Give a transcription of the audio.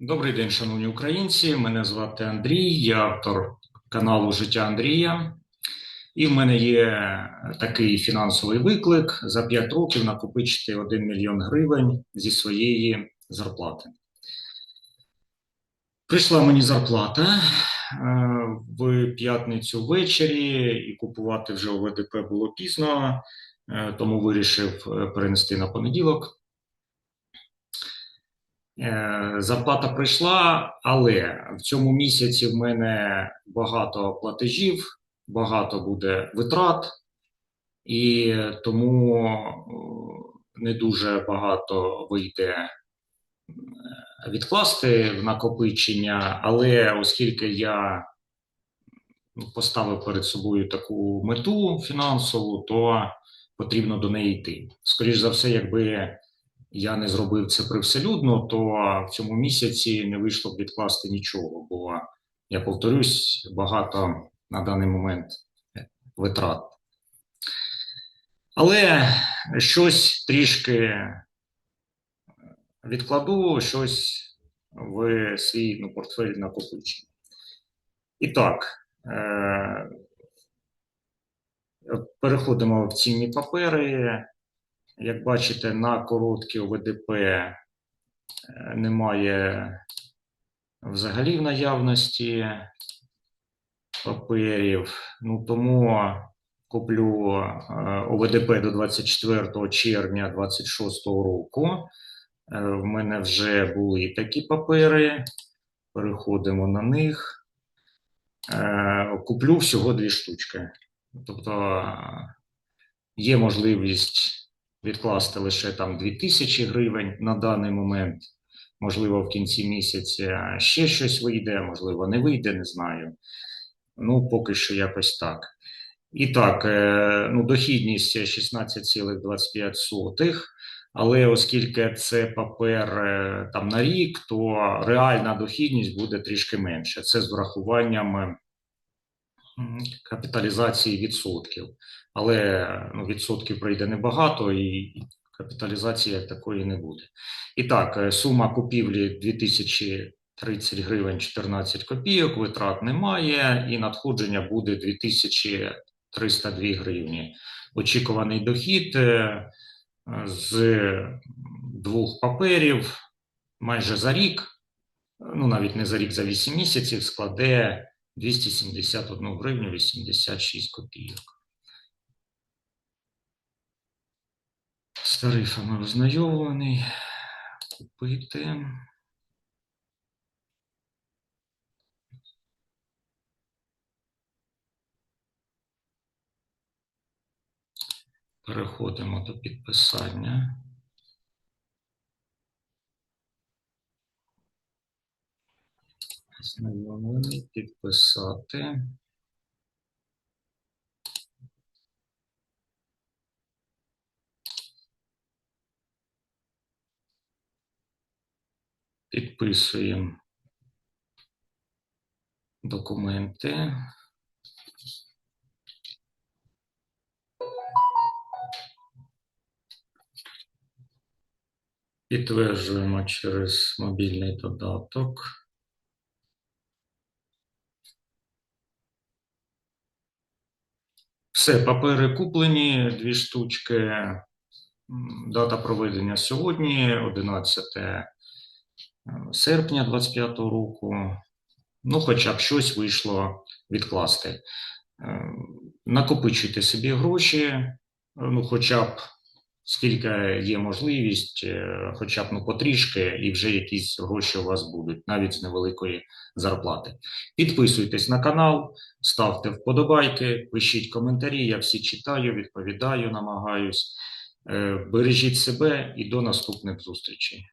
Добрий день, шановні українці. Мене звати Андрій, я автор каналу Життя Андрія. І в мене є такий фінансовий виклик за 5 років накопичити 1 мільйон гривень зі своєї зарплати. Прийшла мені зарплата е, в п'ятницю ввечері, і купувати вже у ВДП було пізно, е, тому вирішив е, перенести на понеділок. Е, Зарплата прийшла, але в цьому місяці в мене багато платежів, багато буде витрат, і тому е, не дуже багато вийде е, відкласти в накопичення, але оскільки я ну, поставив перед собою таку мету фінансову, то потрібно до неї йти. Скоріше за все, якби я не зробив це привселюдно, то в цьому місяці не вийшло б відкласти нічого, бо я повторюсь, багато на даний момент витрат. Але щось трішки відкладу, щось в свій ну, портфель накопичу. І так, е- переходимо в цінні папери. Як бачите, на короткі ОВДП е, немає взагалі в наявності паперів. Ну, тому куплю е, ОВДП до 24 червня 2026 року. Е, В мене вже були такі папери. Переходимо на них. Е, Куплю всього дві штучки. Тобто є можливість відкласти лише там 2000 гривень на даний момент. Можливо, в кінці місяця ще щось вийде, можливо, не вийде, не знаю. Ну, поки що якось так. І так, е, ну, дохідність 16,25, але оскільки це папер е, там на рік, то реальна дохідність буде трішки менше. Це з врахуванням е, капіталізації відсотків але ну, відсотків прийде небагато і капіталізації такої не буде. І так, е, сума купівлі 2030 гривень 14 копійок, витрат немає, і надходження буде 2302 гривні. Очікуваний дохід е, з двох паперів майже за рік, ну навіть не за рік, за 8 місяців, складе 271 гривню 86 копійок. З тарифами ознайомлений. Купити. Переходимо до підписання. Ознайомлений, підписати. Підписуємо документи. Підтверджуємо через мобільний додаток. Все, папери куплені, дві штучки. Дата проведення сьогодні, 11 серпня 2025 року. Ну, хоча б щось вийшло відкласти. Е, Накопичуйте собі гроші, е, ну, хоча б скільки є можливість, е, хоча б ну, потрішки, і вже якісь гроші у вас будуть, навіть з невеликої зарплати. Підписуйтесь на канал, ставте вподобайки, пишіть коментарі, я всі читаю, відповідаю, намагаюсь. Е, Бережіть себе і до наступних зустрічей.